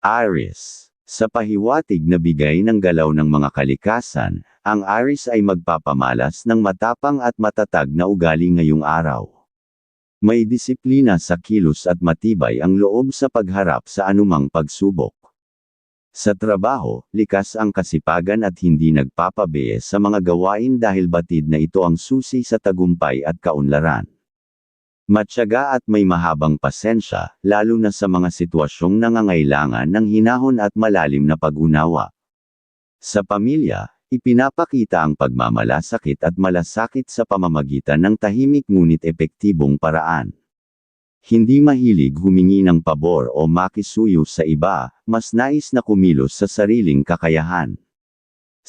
Aries. Sa pahiwatig na bigay ng galaw ng mga kalikasan, ang Aries ay magpapamalas ng matapang at matatag na ugali ngayong araw. May disiplina sa kilos at matibay ang loob sa pagharap sa anumang pagsubok. Sa trabaho, likas ang kasipagan at hindi nagpapabiye sa mga gawain dahil batid na ito ang susi sa tagumpay at kaunlaran. Matyaga at may mahabang pasensya, lalo na sa mga sitwasyong nangangailangan ng hinahon at malalim na pag-unawa. Sa pamilya, ipinapakita ang pagmamalasakit at malasakit sa pamamagitan ng tahimik ngunit epektibong paraan. Hindi mahilig humingi ng pabor o makisuyo sa iba, mas nais na kumilos sa sariling kakayahan.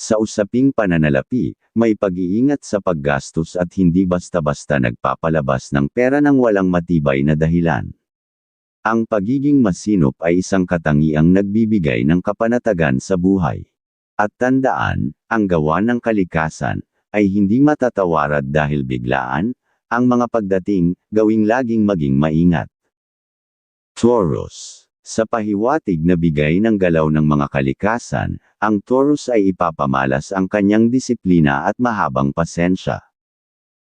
Sa usaping pananalapi, may pag-iingat sa paggastos at hindi basta-basta nagpapalabas ng pera ng walang matibay na dahilan. Ang pagiging masinop ay isang katangiang nagbibigay ng kapanatagan sa buhay. At tandaan, ang gawa ng kalikasan, ay hindi matatawarad dahil biglaan, ang mga pagdating, gawing laging maging maingat. Taurus Sa pahiwatig na bigay ng galaw ng mga kalikasan, ang Taurus ay ipapamalas ang kanyang disiplina at mahabang pasensya.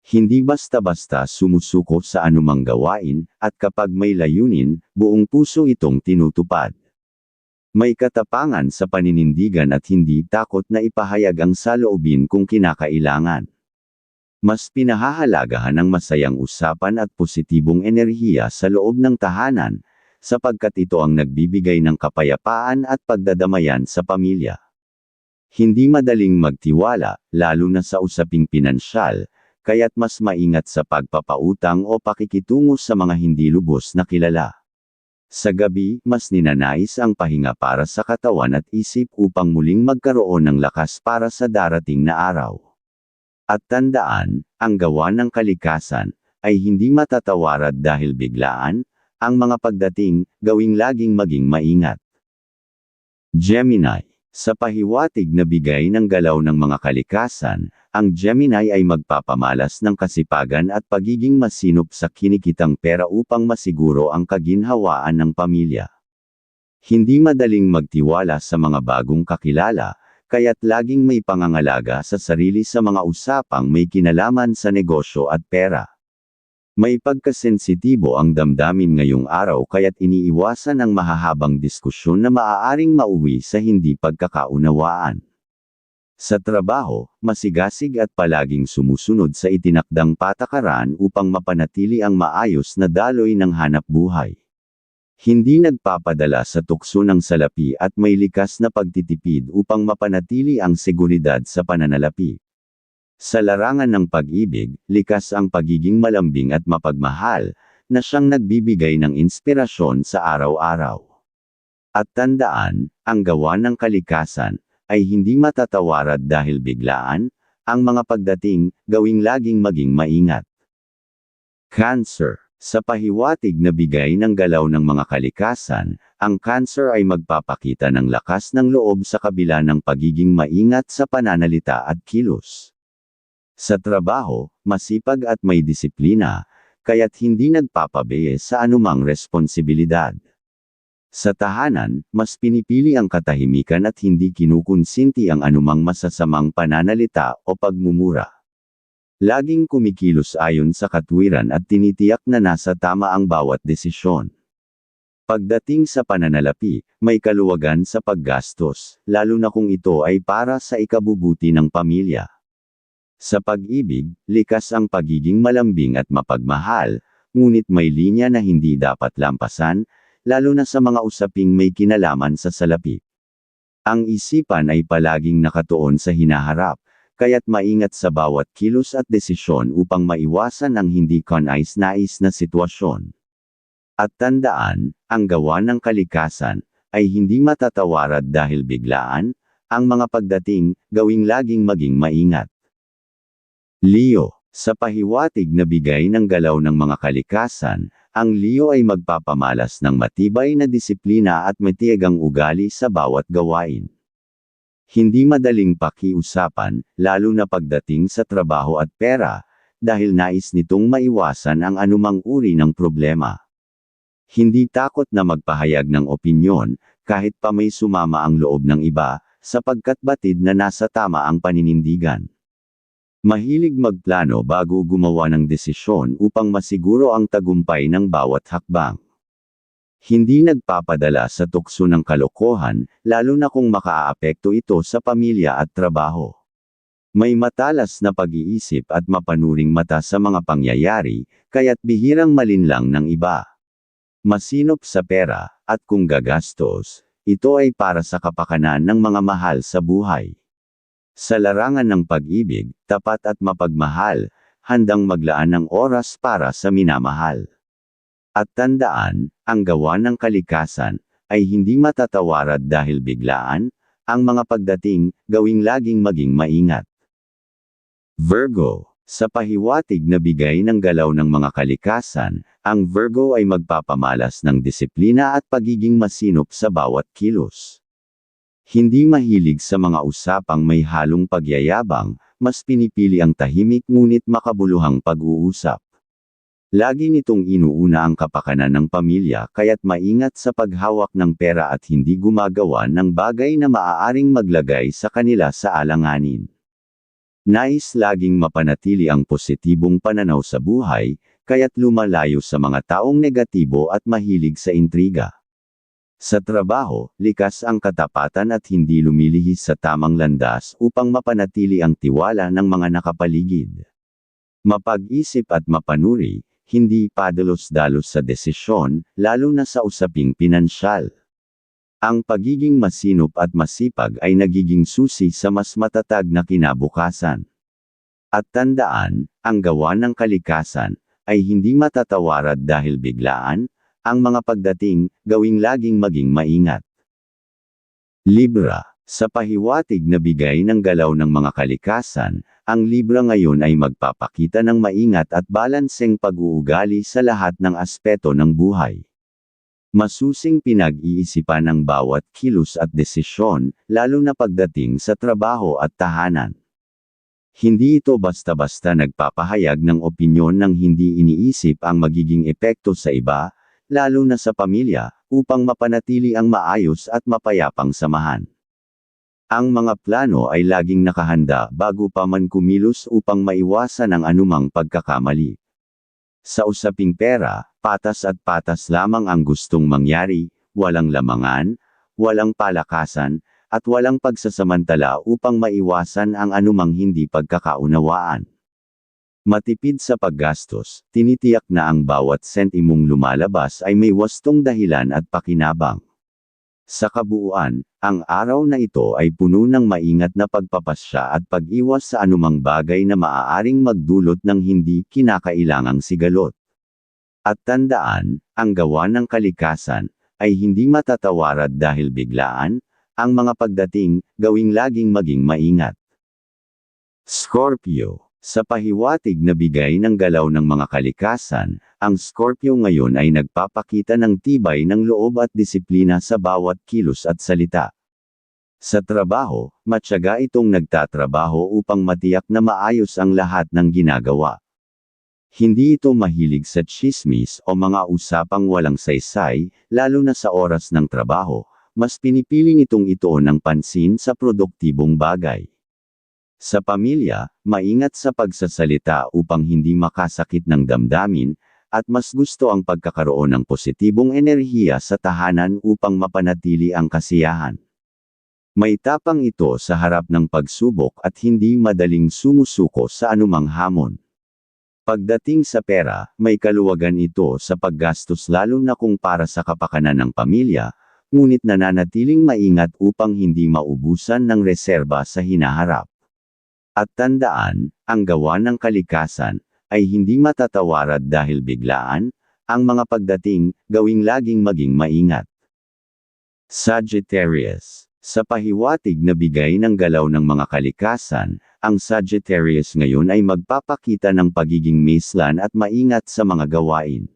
Hindi basta-basta sumusuko sa anumang gawain, at kapag may layunin, buong puso itong tinutupad. May katapangan sa paninindigan at hindi takot na ipahayag ang saloobin kung kinakailangan. Mas pinahahalagahan ang masayang usapan at positibong enerhiya sa loob ng tahanan, sapagkat ito ang nagbibigay ng kapayapaan at pagdadamayan sa pamilya. Hindi madaling magtiwala, lalo na sa usaping pinansyal, kaya't mas maingat sa pagpapautang o pakikitungo sa mga hindi lubos na kilala. Sa gabi, mas ninanais ang pahinga para sa katawan at isip upang muling magkaroon ng lakas para sa darating na araw. At tandaan, ang gawa ng kalikasan, ay hindi matatawarad dahil biglaan, ang mga pagdating, gawing laging maging maingat. Gemini Sa pahiwatig na bigay ng galaw ng mga kalikasan, ang Gemini ay magpapamalas ng kasipagan at pagiging masinop sa kinikitang pera upang masiguro ang kaginhawaan ng pamilya. Hindi madaling magtiwala sa mga bagong kakilala, kaya't laging may pangangalaga sa sarili sa mga usapang may kinalaman sa negosyo at pera. May pagkasensitibo ang damdamin ngayong araw kaya't iniiwasan ang mahahabang diskusyon na maaaring mauwi sa hindi pagkakaunawaan. Sa trabaho, masigasig at palaging sumusunod sa itinakdang patakaran upang mapanatili ang maayos na daloy ng hanap buhay. Hindi nagpapadala sa tukso ng salapi at may likas na pagtitipid upang mapanatili ang seguridad sa pananalapi. Sa larangan ng pag-ibig, likas ang pagiging malambing at mapagmahal, na siyang nagbibigay ng inspirasyon sa araw-araw. At tandaan, ang gawa ng kalikasan, ay hindi matatawarad dahil biglaan, ang mga pagdating, gawing laging maging maingat. Cancer Sa pahiwatig na bigay ng galaw ng mga kalikasan, ang cancer ay magpapakita ng lakas ng loob sa kabila ng pagiging maingat sa pananalita at kilos. Sa trabaho, masipag at may disiplina, kaya't hindi nagpapabiye sa anumang responsibilidad. Sa tahanan, mas pinipili ang katahimikan at hindi kinukonsinti ang anumang masasamang pananalita o pagmumura. Laging kumikilos ayon sa katwiran at tinitiyak na nasa tama ang bawat desisyon. Pagdating sa pananalapi, may kaluwagan sa paggastos, lalo na kung ito ay para sa ikabubuti ng pamilya. Sa pag-ibig, likas ang pagiging malambing at mapagmahal, ngunit may linya na hindi dapat lampasan, lalo na sa mga usaping may kinalaman sa salapi. Ang isipan ay palaging nakatuon sa hinaharap, kaya't maingat sa bawat kilos at desisyon upang maiwasan ang hindi kanais-nais na sitwasyon. At tandaan, ang gawa ng kalikasan, ay hindi matatawarad dahil biglaan, ang mga pagdating, gawing laging maging maingat. Leo, sa pahiwatig na bigay ng galaw ng mga kalikasan, ang Leo ay magpapamalas ng matibay na disiplina at matiyagang ugali sa bawat gawain. Hindi madaling pakiusapan, lalo na pagdating sa trabaho at pera, dahil nais nitong maiwasan ang anumang uri ng problema. Hindi takot na magpahayag ng opinyon, kahit pa may sumama ang loob ng iba, sapagkat batid na nasa tama ang paninindigan. Mahilig magplano bago gumawa ng desisyon upang masiguro ang tagumpay ng bawat hakbang. Hindi nagpapadala sa tukso ng kalokohan, lalo na kung makaaapekto ito sa pamilya at trabaho. May matalas na pag-iisip at mapanuring mata sa mga pangyayari, kaya't bihirang malinlang ng iba. Masinop sa pera, at kung gagastos, ito ay para sa kapakanan ng mga mahal sa buhay. Sa larangan ng pag-ibig, tapat at mapagmahal, handang maglaan ng oras para sa minamahal. At tandaan, ang gawa ng kalikasan, ay hindi matatawarad dahil biglaan, ang mga pagdating, gawing laging maging maingat. Virgo Sa pahiwatig na bigay ng galaw ng mga kalikasan, ang Virgo ay magpapamalas ng disiplina at pagiging masinop sa bawat kilos. Hindi mahilig sa mga usapang may halong pagyayabang, mas pinipili ang tahimik ngunit makabuluhang pag-uusap. Lagi nitong inuuna ang kapakanan ng pamilya kaya't maingat sa paghawak ng pera at hindi gumagawa ng bagay na maaaring maglagay sa kanila sa alanganin. Nais laging mapanatili ang positibong pananaw sa buhay, kaya't lumalayo sa mga taong negatibo at mahilig sa intriga. Sa trabaho, likas ang katapatan at hindi lumilihis sa tamang landas upang mapanatili ang tiwala ng mga nakapaligid. Mapag-isip at mapanuri, hindi padalos-dalos sa desisyon, lalo na sa usaping pinansyal. Ang pagiging masinop at masipag ay nagiging susi sa mas matatag na kinabukasan. At tandaan, ang gawa ng kalikasan, ay hindi matatawarad dahil biglaan, ang mga pagdating, gawing laging maging maingat. Libra sa pahiwatig na bigay ng galaw ng mga kalikasan, ang Libra ngayon ay magpapakita ng maingat at balanseng pag-uugali sa lahat ng aspeto ng buhay. Masusing pinag-iisipan ang bawat kilos at desisyon, lalo na pagdating sa trabaho at tahanan. Hindi ito basta-basta nagpapahayag ng opinyon ng hindi iniisip ang magiging epekto sa iba, lalo na sa pamilya, upang mapanatili ang maayos at mapayapang samahan. Ang mga plano ay laging nakahanda bago pa man kumilos upang maiwasan ang anumang pagkakamali. Sa usaping pera, patas at patas lamang ang gustong mangyari, walang lamangan, walang palakasan, at walang pagsasamantala upang maiwasan ang anumang hindi pagkakaunawaan. Matipid sa paggastos, tinitiyak na ang bawat sentimong lumalabas ay may wastong dahilan at pakinabang. Sa kabuuan, ang araw na ito ay puno ng maingat na pagpapasya at pag-iwas sa anumang bagay na maaaring magdulot ng hindi kinakailangang sigalot. At tandaan, ang gawa ng kalikasan, ay hindi matatawarad dahil biglaan, ang mga pagdating, gawing laging maging maingat. Scorpio sa pahiwatig na bigay ng galaw ng mga kalikasan, ang Scorpio ngayon ay nagpapakita ng tibay ng loob at disiplina sa bawat kilos at salita. Sa trabaho, matyaga itong nagtatrabaho upang matiyak na maayos ang lahat ng ginagawa. Hindi ito mahilig sa chismis o mga usapang walang saysay, lalo na sa oras ng trabaho, mas pinipili nitong ito ng pansin sa produktibong bagay. Sa pamilya, maingat sa pagsasalita upang hindi makasakit ng damdamin, at mas gusto ang pagkakaroon ng positibong enerhiya sa tahanan upang mapanatili ang kasiyahan. May tapang ito sa harap ng pagsubok at hindi madaling sumusuko sa anumang hamon. Pagdating sa pera, may kaluwagan ito sa paggastos lalo na kung para sa kapakanan ng pamilya, ngunit nananatiling maingat upang hindi maubusan ng reserba sa hinaharap. At tandaan, ang gawa ng kalikasan, ay hindi matatawarad dahil biglaan, ang mga pagdating, gawing laging maging maingat. Sagittarius Sa pahiwatig na bigay ng galaw ng mga kalikasan, ang Sagittarius ngayon ay magpapakita ng pagiging mislan at maingat sa mga gawain.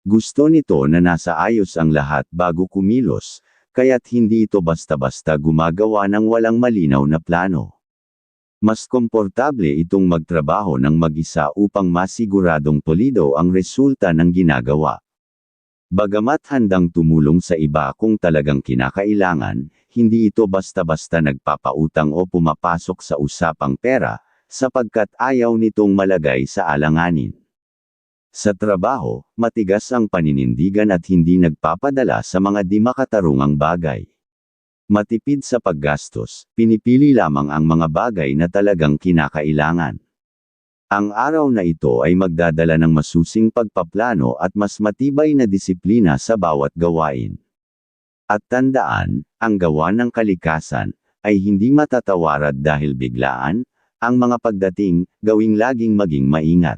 Gusto nito na nasa ayos ang lahat bago kumilos, kaya't hindi ito basta-basta gumagawa ng walang malinaw na plano. Mas komportable itong magtrabaho ng mag-isa upang masiguradong polido ang resulta ng ginagawa. Bagamat handang tumulong sa iba kung talagang kinakailangan, hindi ito basta-basta nagpapautang o pumapasok sa usapang pera, sapagkat ayaw nitong malagay sa alanganin. Sa trabaho, matigas ang paninindigan at hindi nagpapadala sa mga di makatarungang bagay. Matipid sa paggastos, pinipili lamang ang mga bagay na talagang kinakailangan. Ang araw na ito ay magdadala ng masusing pagpaplano at mas matibay na disiplina sa bawat gawain. At tandaan, ang gawa ng kalikasan ay hindi matatawarad dahil biglaan, ang mga pagdating, gawing laging maging maingat.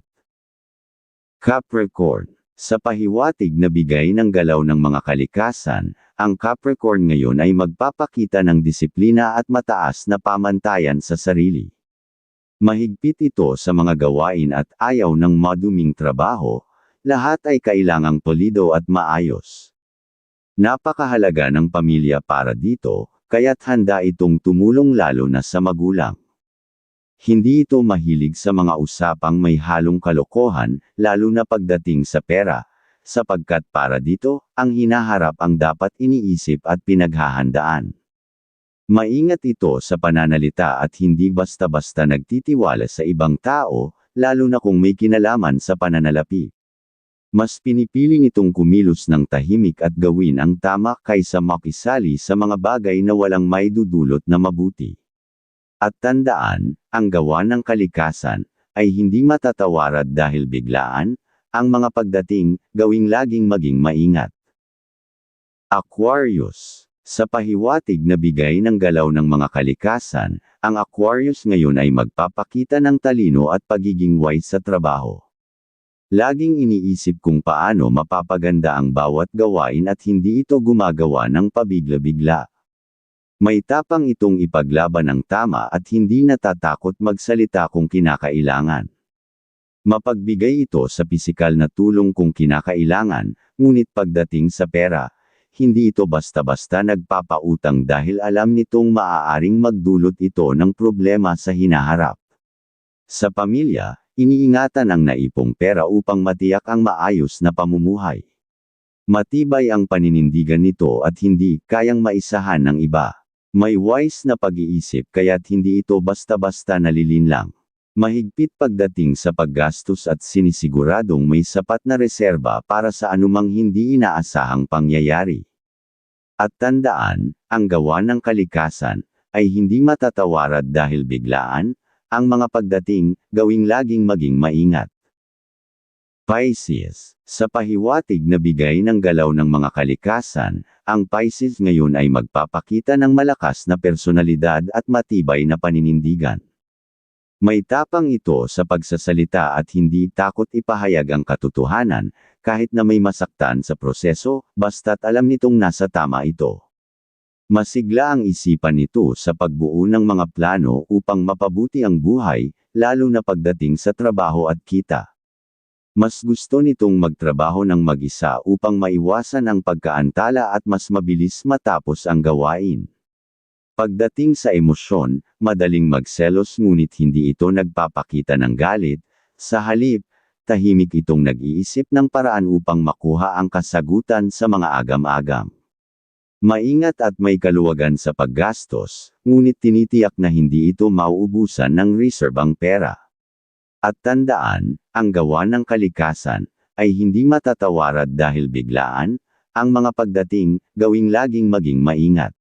Capricorn Sa pahiwatig na bigay ng galaw ng mga kalikasan, ang Capricorn ngayon ay magpapakita ng disiplina at mataas na pamantayan sa sarili. Mahigpit ito sa mga gawain at ayaw ng maduming trabaho, lahat ay kailangang polido at maayos. Napakahalaga ng pamilya para dito, kaya't handa itong tumulong lalo na sa magulang. Hindi ito mahilig sa mga usapang may halong kalokohan, lalo na pagdating sa pera, sapagkat para dito, ang hinaharap ang dapat iniisip at pinaghahandaan. Maingat ito sa pananalita at hindi basta-basta nagtitiwala sa ibang tao, lalo na kung may kinalaman sa pananalapi. Mas pinipili nitong kumilos ng tahimik at gawin ang tama kaysa makisali sa mga bagay na walang may dudulot na mabuti. At tandaan, ang gawa ng kalikasan, ay hindi matatawarad dahil biglaan, ang mga pagdating, gawing laging maging maingat. Aquarius sa pahiwatig na bigay ng galaw ng mga kalikasan, ang Aquarius ngayon ay magpapakita ng talino at pagiging wise sa trabaho. Laging iniisip kung paano mapapaganda ang bawat gawain at hindi ito gumagawa ng pabigla-bigla. May tapang itong ipaglaban ang tama at hindi natatakot magsalita kung kinakailangan. Mapagbigay ito sa pisikal na tulong kung kinakailangan, ngunit pagdating sa pera, hindi ito basta-basta nagpapautang dahil alam nitong maaaring magdulot ito ng problema sa hinaharap. Sa pamilya, iniingatan ang naipong pera upang matiyak ang maayos na pamumuhay. Matibay ang paninindigan nito at hindi kayang maisahan ng iba. May wise na pag-iisip kaya't hindi ito basta-basta nalilinlang. Mahigpit pagdating sa paggastos at sinisiguradong may sapat na reserba para sa anumang hindi inaasahang pangyayari. At tandaan, ang gawa ng kalikasan, ay hindi matatawarad dahil biglaan, ang mga pagdating, gawing laging maging maingat. Pisces Sa pahiwatig na bigay ng galaw ng mga kalikasan, ang Pisces ngayon ay magpapakita ng malakas na personalidad at matibay na paninindigan. May tapang ito sa pagsasalita at hindi takot ipahayag ang katotohanan, kahit na may masaktan sa proseso, basta't alam nitong nasa tama ito. Masigla ang isipan nito sa pagbuo ng mga plano upang mapabuti ang buhay, lalo na pagdating sa trabaho at kita. Mas gusto nitong magtrabaho ng mag-isa upang maiwasan ang pagkaantala at mas mabilis matapos ang gawain. Pagdating sa emosyon, madaling magselos ngunit hindi ito nagpapakita ng galit, sa halip, tahimik itong nag-iisip ng paraan upang makuha ang kasagutan sa mga agam-agam. Maingat at may kaluwagan sa paggastos, ngunit tinitiyak na hindi ito mauubusan ng reserve ang pera. At tandaan, ang gawa ng kalikasan, ay hindi matatawarad dahil biglaan, ang mga pagdating, gawing laging maging maingat.